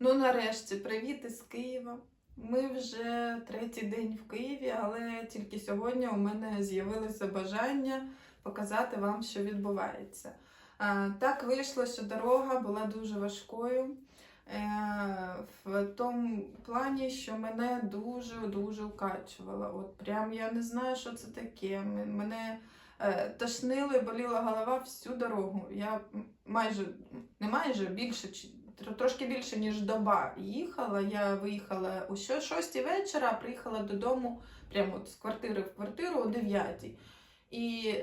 Ну, нарешті, привіт із Києва. Ми вже третій день в Києві, але тільки сьогодні у мене з'явилося бажання показати вам, що відбувається. Так вийшло, що дорога була дуже важкою. е, В тому плані, що мене дуже-дуже укачувало. От прям я не знаю, що це таке. Мене е, тошнило і боліла голова всю дорогу. Я майже не майже більше трошки більше ніж доба їхала. Я виїхала о 6 вечора, приїхала додому прямо от з квартири в квартиру о 9. І,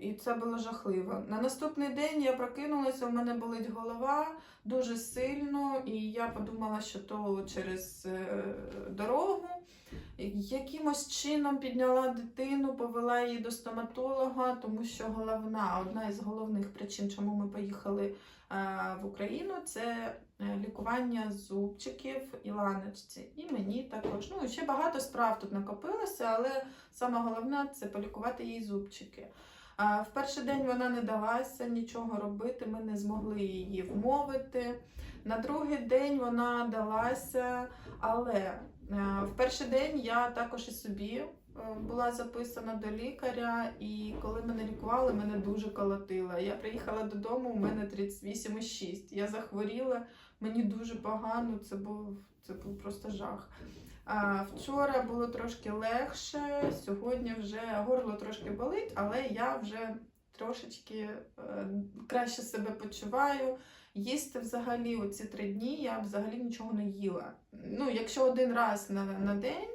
і це було жахливо. На наступний день я прокинулася, у мене болить голова дуже сильно, і я подумала, що то через е, дорогу. Якимось чином підняла дитину, повела її до стоматолога, тому що головна, одна із головних причин, чому ми поїхали е, в Україну, це е, лікування зубчиків і ланочці. І мені також. Ну, ще багато справ тут накопилося, але саме головне це полікувати їй зубчики. В перший день вона не далася нічого робити, ми не змогли її вмовити. На другий день вона далася, але е, в перший день я також і собі е, була записана до лікаря, і коли мене лікували, мене дуже колотило. Я приїхала додому, у мене 38,6. Я захворіла, мені дуже погано, це був, це був просто жах. Вчора було трошки легше, сьогодні вже горло трошки болить, але я вже трошечки е, краще себе почуваю. Їсти взагалі оці три дні я взагалі нічого не їла. Ну, якщо один раз на, на день,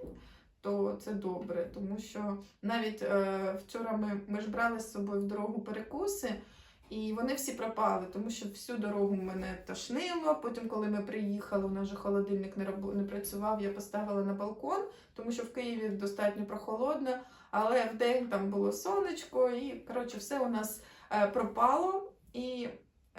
то це добре, тому що навіть е, вчора ми, ми ж брали з собою в дорогу перекуси, і вони всі пропали, тому що всю дорогу мене тошнило. Потім, коли ми приїхали, у нас же холодильник не, рабо- не працював, я поставила на балкон, тому що в Києві достатньо прохолодно, але в день там було сонечко, і коротше, все у нас е, пропало. І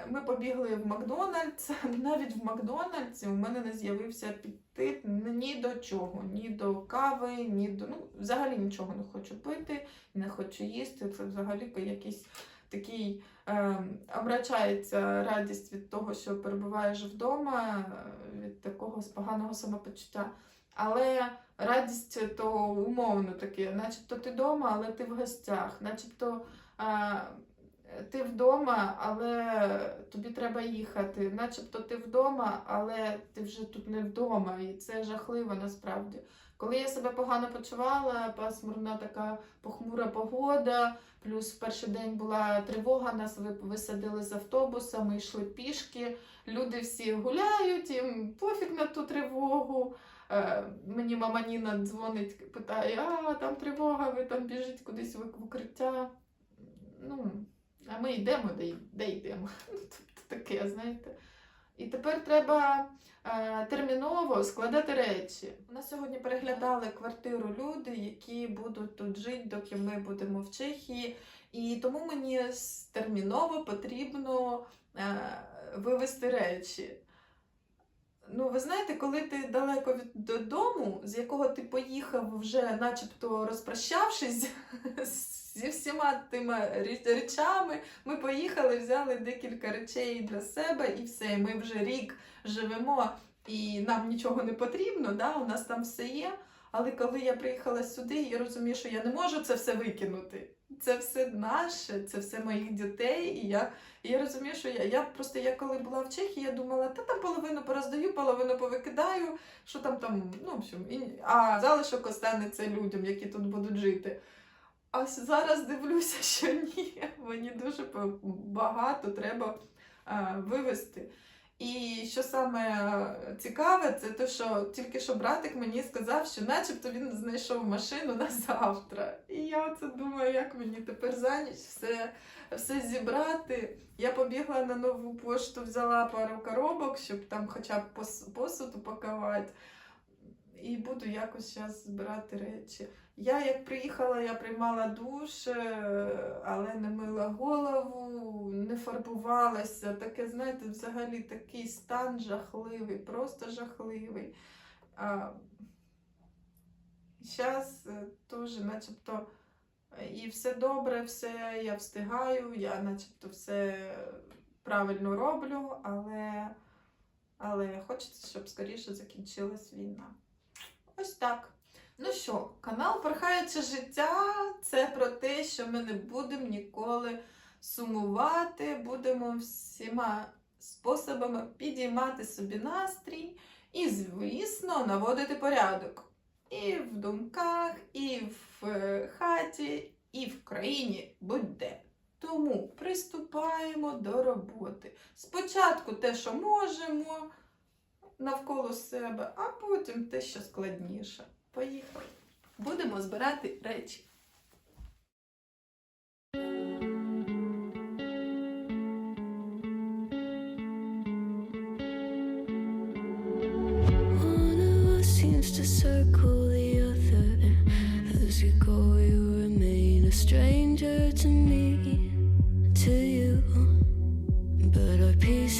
ми побігли в Макдональдс. Навіть в Макдональдсі у мене не з'явився апетит ні до чого, ні до кави, ні до ну, взагалі нічого не хочу пити, не хочу їсти. Це взагалі якийсь такий е, омрачається радість від того, що перебуваєш вдома, е, від такого поганого самопочуття. Але радість то умовно таке, начебто ти вдома, але ти в гостях, начебто. Е, ти вдома, але тобі треба їхати. Начебто ти вдома, але ти вже тут не вдома, і це жахливо насправді. Коли я себе погано почувала, пасмурна така похмура погода, плюс в перший день була тривога, нас висадили з автобуса, ми йшли пішки, люди всі гуляють, їм пофіг на ту тривогу. Е, мені мама Ніна дзвонить, питає, а там тривога, ви там біжіть кудись в укриття. Ну, а ми йдемо, де, де йдемо. Ну, тобто таке, знаєте. І тепер треба е, терміново складати речі. У нас сьогодні переглядали квартиру люди, які будуть тут жити, доки ми будемо в Чехії. І тому мені терміново потрібно е, вивезти речі. Ну, ви знаєте, коли ти далеко від додому, з якого ти поїхав вже, начебто розпрощавшись зі всіма тими речами, ми поїхали, взяли декілька речей для себе і все. Ми вже рік живемо і нам нічого не потрібно, да? у нас там все є. Але коли я приїхала сюди, я розумію, що я не можу це все викинути. Це все наше, це все моїх дітей. І я, і я розумію, що я, я просто я коли була в Чехії, я думала, та там половину пороздаю, половину повикидаю, що там там, ну, в общем, і, а залишок останеться людям, які тут будуть жити. А зараз дивлюся, що ні, мені дуже багато треба а, вивезти. І що саме е, цікаве, це те, що тільки що братик мені сказав, що начебто він знайшов машину на завтра. І я оце думаю, як мені тепер за ніч все, все зібрати. Я побігла на нову пошту, взяла пару коробок, щоб там хоча б пос- посуд упакувати. І буду якось зараз збирати речі. Я як приїхала, я приймала душ, е, але не мила голову, не фарбувалася. Таке, знаєте, взагалі такий стан жахливий, просто жахливий. А, Зараз теж, начебто, е, і все добре, все я встигаю, я начебто все правильно роблю, але але хочеться, щоб скоріше закінчилась війна. Ось так. Ну що, канал Порхаюче життя це про те, що ми не будемо ніколи сумувати, будемо всіма способами підіймати собі настрій і, звісно, наводити порядок. І в думках, і в е, хаті, і в країні будь-де. Тому приступаємо до роботи. Спочатку те, що можемо навколо себе, а потім те, що складніше. Поїхали. Будемо збирати речі.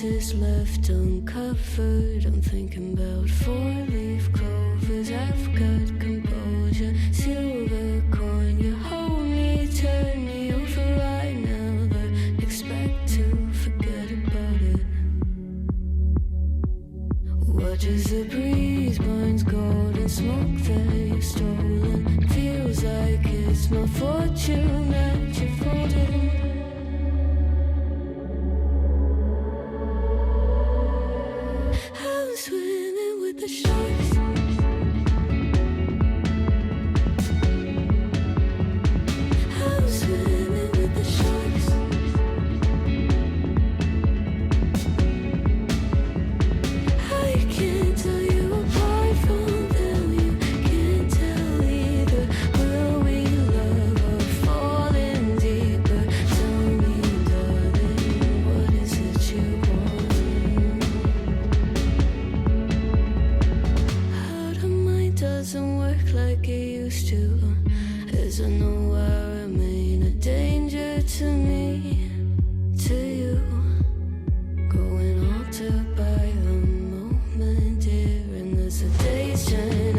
Pieces left uncovered. I'm thinking about four leaf clovers. I've got composure, silver return.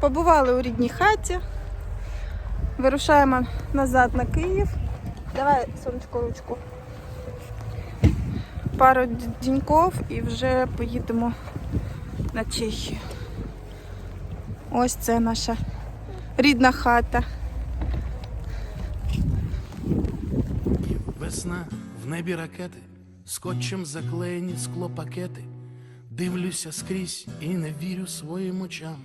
Побували у рідній хаті. Вирушаємо назад на Київ. Давай, сонечко, ручку. Пару діньков і вже поїдемо на Чехію. Ось це наша рідна хата. Весна, в небі ракети, скотчем заклеєні склопакети. Дивлюся скрізь і не вірю своїм очам.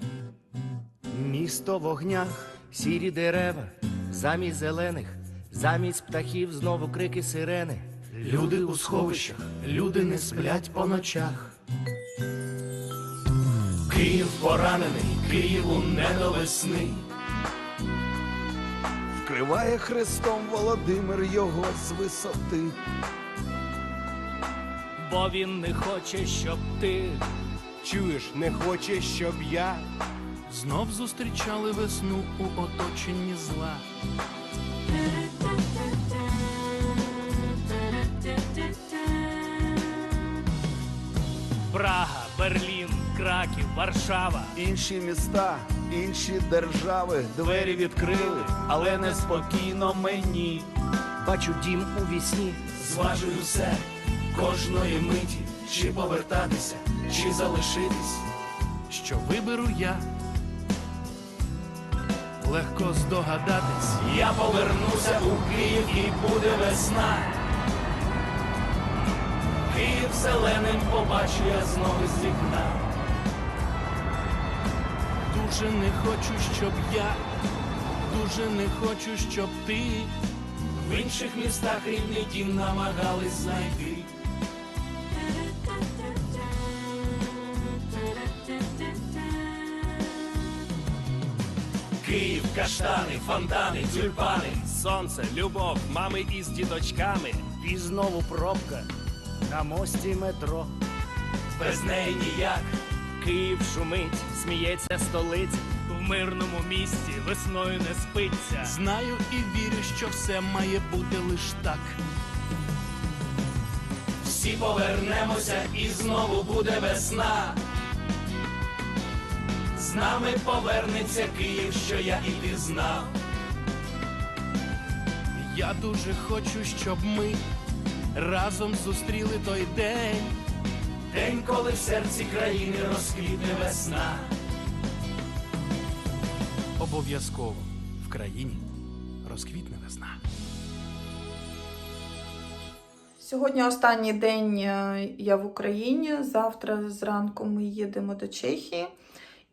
Місто в вогнях, сірі дерева, замість зелених, замість птахів знову крики сирени. Люди у сховищах, люди не сплять по ночах. Київ поранений, Києву не до весни. Вкриває хрестом Володимир його з висоти. бо він не хоче, щоб ти Чуєш, не хоче, щоб я Знов зустрічали весну у оточенні зла. Прага, Берлін, Краків, Варшава. Інші міста, інші держави двері відкрили, але неспокійно мені. Бачу дім у вісні, Зважую все кожної миті, чи повертатися, чи залишитись. що виберу я. Легко здогадатись, Я повернуся у Київ і буде весна. Київ зеленим побачу я знову з вікна. дуже не хочу, щоб я, дуже не хочу, щоб ти. В інших містах рідний дім намагались знайти. Каштани, фонтани, тюльпани. Сонце, любов, мами із діточками. і знову пробка на мості метро. Без неї ніяк. Київ шумить, сміється столиця. В мирному місті весною не спиться. Знаю і вірю, що все має бути лиш так. Всі повернемося і знову буде весна. З нами повернеться Київ, що я і ти знав. Я дуже хочу, щоб ми разом зустріли той день. День, коли в серці країни розквітне весна. Обов'язково в країні розквітне весна. Сьогодні останній день е, я в Україні. Завтра зранку ми їдемо до Чехії.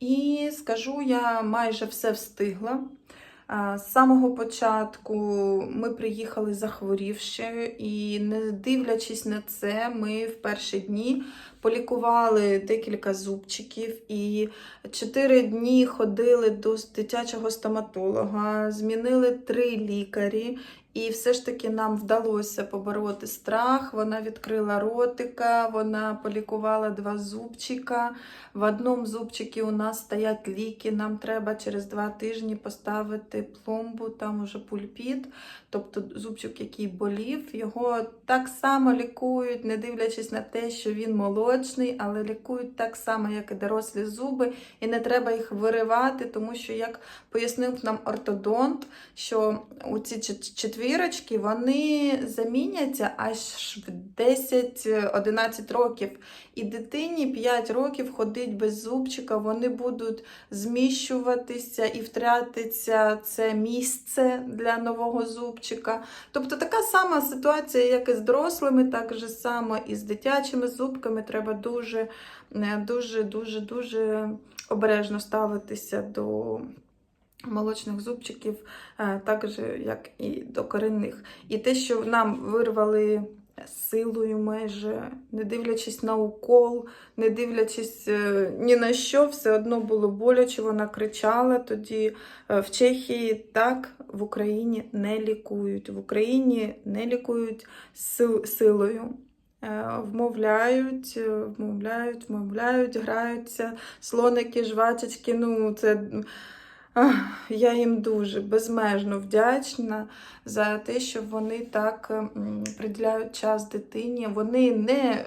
І скажу, я майже все встигла. З самого початку ми приїхали захворівши, і не дивлячись на це, ми в перші дні полікували декілька зубчиків і чотири дні ходили до дитячого стоматолога, змінили три лікарі. І все ж таки нам вдалося побороти страх. Вона відкрила ротика, вона полікувала два зубчика. В одному зубчику у нас стоять ліки. Нам треба через два тижні поставити пломбу, там уже пульпіт, тобто зубчик, який болів. Його так само лікують, не дивлячись на те, що він молочний, але лікують так само, як і дорослі зуби, і не треба їх виривати, тому що, як пояснив нам ортодонт, що у ці четвірочки вони заміняться аж в 10-11 років. І дитині 5 років ходить без зубчика, вони будуть зміщуватися і втратиться це місце для нового зубчика. Тобто така сама ситуація, як і з дорослими, так же само і з дитячими зубками. Треба дуже, е, дуже, дуже, дуже обережно ставитися до молочних зубчиків, е, так же, як і до корінних. І те, що нам вирвали силою майже, не дивлячись на укол, не дивлячись е, ні на що, все одно було боляче, вона кричала тоді. В Чехії так, в Україні не лікують. В Україні не лікують силою. Е, Вмовляють, е, вмовляють, вмовляють, граються, слоники, жвачечки. Ну, це я їм дуже безмежно вдячна за те, що вони так приділяють час дитині. Вони не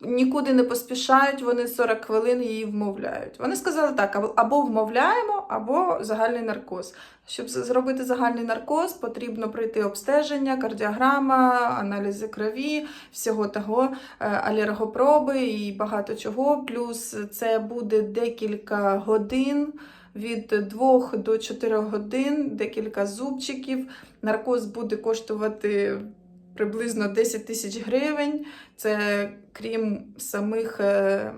нікуди не поспішають, вони 40 хвилин її вмовляють. Вони сказали так: або- вмовляємо, або загальний наркоз. Щоб зробити загальний наркоз, потрібно пройти обстеження, кардіограма, аналізи крові, всього того, е, алергопроби і багато чого. Плюс це буде декілька годин. Від 2 до 4 годин, декілька зубчиків. Наркоз буде коштувати приблизно 10 тисяч гривень. Це крім самих, е,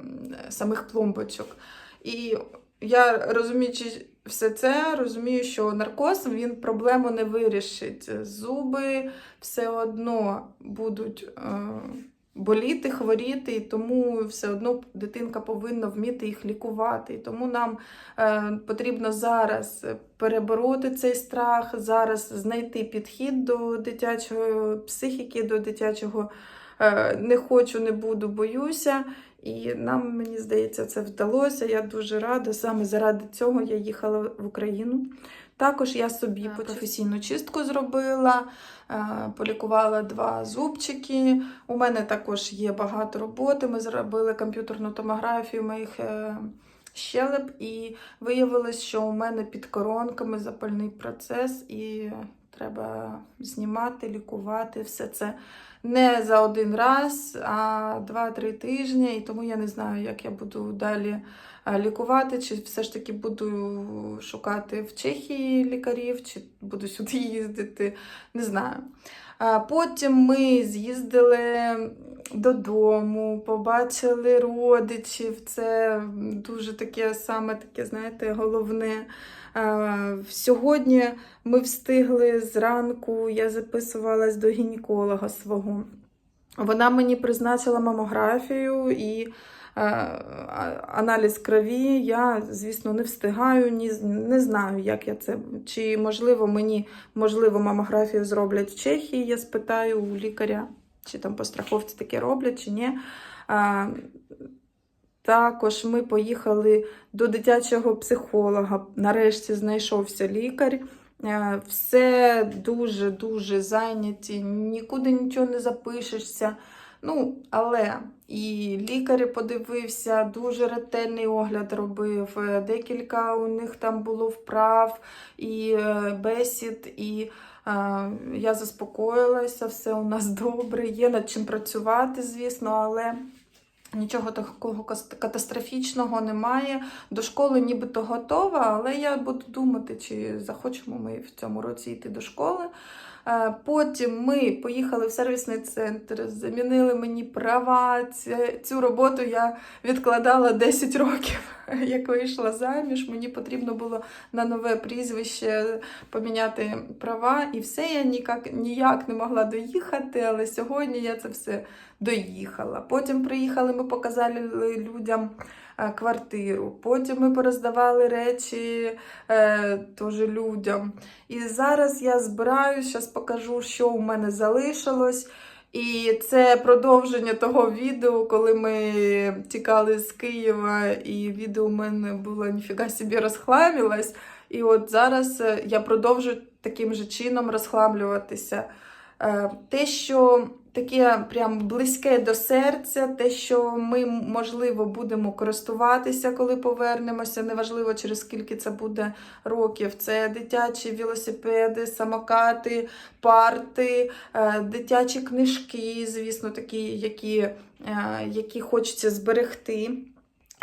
самих пломбочок. І я розуміючи все це, розумію, що наркоз він проблему не вирішить. Зуби все одно будуть е, боліти, хворіти, і тому все одно дитинка повинна вміти їх лікувати. І тому нам е, потрібно зараз перебороти цей страх, зараз знайти підхід до дитячої психіки, до дитячого е, не хочу, не буду, боюся. І нам, мені здається, це вдалося. Я дуже рада. Саме заради цього я їхала в Україну. Також я собі професійну чистку зробила, е, полікувала два зубчики. У мене також є багато роботи. Ми зробили комп'ютерну томографію моїх е, щелеп, і виявилось, що у мене під коронками запальний процес, і треба знімати, лікувати все це не за один раз, а 2-3 тижні. І тому я не знаю, як я буду далі лікувати, чи все ж таки буду шукати в Чехії лікарів, чи буду сюди їздити, не знаю. Потім ми з'їздили додому, побачили родичів. Це дуже таке саме таке, знаєте, головне. Сьогодні ми встигли зранку, я записувалась до гінеколога свого. Вона мені призначила мамографію і аналіз крові. Я, звісно, не встигаю, ні, не знаю, як я це. Чи можливо мені можливо мамографію зроблять в Чехії. Я спитаю у лікаря, чи там по страховці таке роблять, чи ні. Також ми поїхали до дитячого психолога. Нарешті знайшовся лікар. Е, Все дуже-дуже зайняті, нікуди нічого не запишешся. Ну, але і лікар подивився, дуже ретельний огляд робив. е, Декілька у них там було вправ і е, бесід, і е, я заспокоїлася, все у нас добре. Є над чим працювати, звісно, але нічого такого катастрофічного немає. До школи нібито готова, але я буду думати, чи захочемо ми в цьому році йти до школи. Е, Потім ми поїхали в сервісний центр, замінили мені права. Цю роботу я відкладала 10 років, як вийшла заміж. Мені потрібно було на нове прізвище поміняти права, і все я ніяк, ніяк не могла доїхати, але сьогодні я це все доїхала. Потім приїхали, ми показали людям квартиру. Потім ми пороздавали речі е, теж людям. І зараз я збираюсь, зараз покажу, що у мене залишилось. І це продовження того відео, коли ми тікали з Києва, і відео у мене було ніфіга собі розхламілось. І от зараз е, я продовжу таким же чином розхламлюватися. Е, Те, що таке прям близьке до серця, те, що ми, можливо, будемо користуватися, коли повернемося, неважливо через скільки це буде років. Це дитячі велосипеди, самокати, парти, е, дитячі книжки, звісно, такі, які, е, які хочеться зберегти.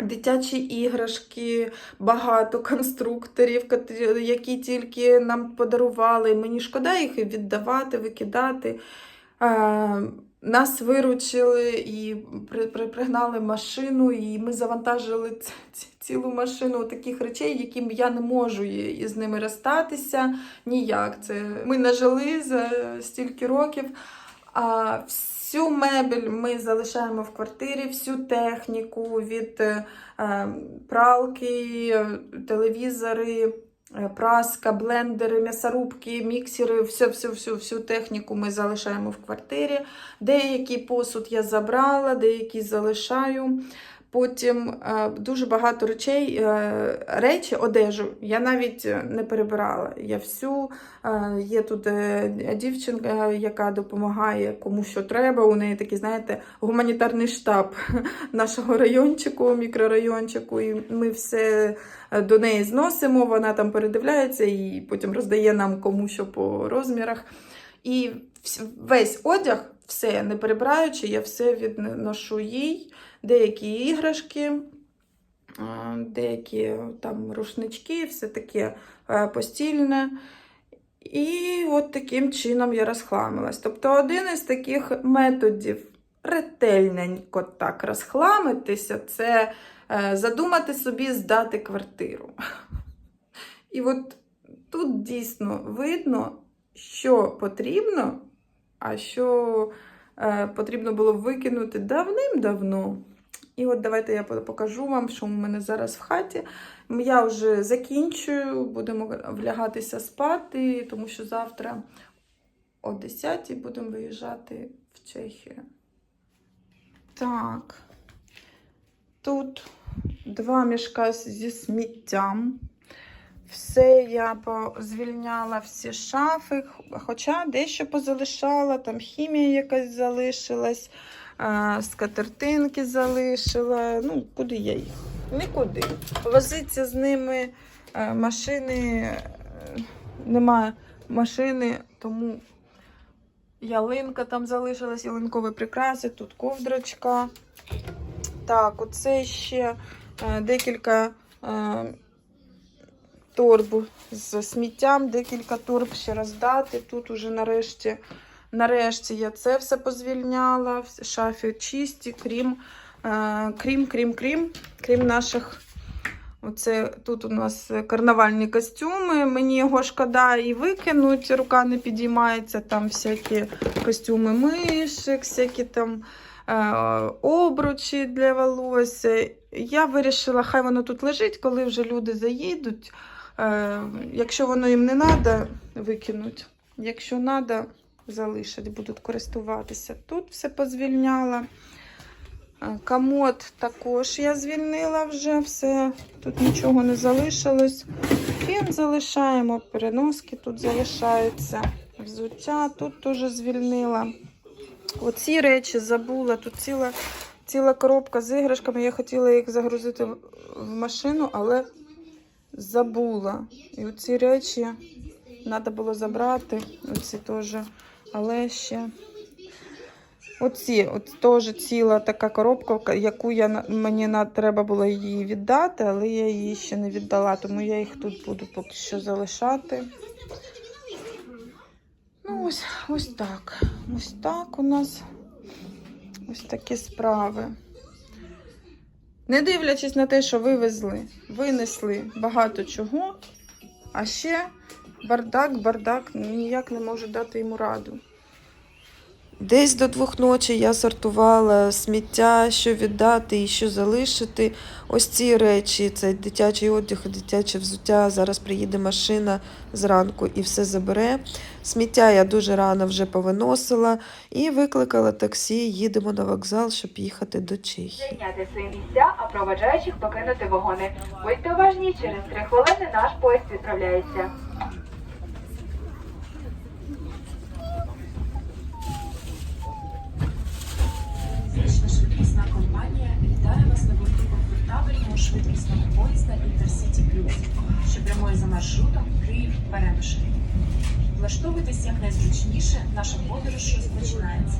Дитячі іграшки, багато конструкторів, які тільки нам подарували. Мені шкода їх віддавати, викидати. Е, Нас виручили і при, при, пригнали машину, і ми завантажили ц- ц- цілу машину таких речей, яким я не можу із ними розстатися ніяк. Це ми нажили за стільки років. А всю мебель ми залишаємо в квартирі, всю техніку від е, е, пралки, телевізори, праска, блендери, м'ясорубки, міксери, всю, всю, всю техніку ми залишаємо в квартирі. Деякий посуд я забрала, деякий залишаю. Потім е, дуже багато речей, е, речі, одежу я навіть е, не перебирала. Я всю є тут дівчинка, яка допомагає кому що треба. У неї такий, знаєте, гуманітарний штаб нашого райончику, мікрорайончику. І ми все до неї зносимо. Вона там передивляється і потім роздає нам кому що по розмірах. І весь одяг, все не перебираючи, я все відношу їй. Деякі іграшки, деякі там рушнички, все таке постільне. І от таким чином я розхламилась. Тобто один із таких методів ретельненько так розхламитися, це е, задумати собі здати квартиру. І от тут дійсно видно, що потрібно, а що е, потрібно було викинути давним-давно. І от давайте я покажу вам, що у мене зараз в хаті. Я вже закінчую, будемо влягатися спати, тому що завтра о 10 будемо виїжджати в Чехію. Так. тут два мішка зі сміттям. Все я по- звільняла всі шафи, хоча дещо позалишала, там хімія якась залишилась, скатертинки залишила. Ну, куди я їх? Нікуди. Возиться з ними е, машини, е, немає машини, тому ялинка там залишилась, ялинкові прикраси, тут ковдрочка. Так, оце ще е, декілька е, торб з сміттям, декілька торб ще роздати. Тут уже нарешті, нарешті я це все позвільняла. Шафи чисті, крім, е, крім, крім, крім, крім наших. Оце тут у нас карнавальні костюми. Мені його шкода і викинуть, рука не підіймається. Там всякі костюми мишек, всякі там е, обручі для волосся. Я вирішила, хай воно тут лежить, коли вже люди заїдуть. Е, якщо воно їм не треба, викинуть. Якщо треба, залишать, будуть користуватися. Тут все позвільняла. Е, Комод також я звільнила вже все. Тут нічого не залишилось. Фен залишаємо, переноски тут залишаються. Взуття тут теж звільнила. Оці речі забула. Тут ціла, ціла коробка з іграшками. Я хотіла їх загрузити в в машину, але забула. І оці речі треба було забрати. Оці теж. Але ще. Оці, от теж ціла така коробка, яку я мені треба було її віддати, але я її ще не віддала, тому я їх тут буду поки що залишати. Ну, ось, ось так. Ось так у нас ось такі справи. Не дивлячись на те, що вивезли, винесли багато чого, а ще бардак, бардак, ніяк не можу дати йому раду. Десь до двох ночі я сортувала сміття, що віддати і що залишити. Ось ці речі, це дитячий одяг, дитяче взуття. Зараз приїде машина зранку і все забере. Сміття я дуже рано вже повиносила і викликала таксі. Їдемо на вокзал, щоб їхати до Чехії. Зайняти свої місця, а проводжаючих покинути вагони. Будьте уважні, через три хвилини наш поїзд відправляється. Швидкісного поїзда Інтерсіті Плюс, що прямує за маршрутом Київ Перемишль. Влаштовуйтесь як найзручніше, наша подорож розпочинається.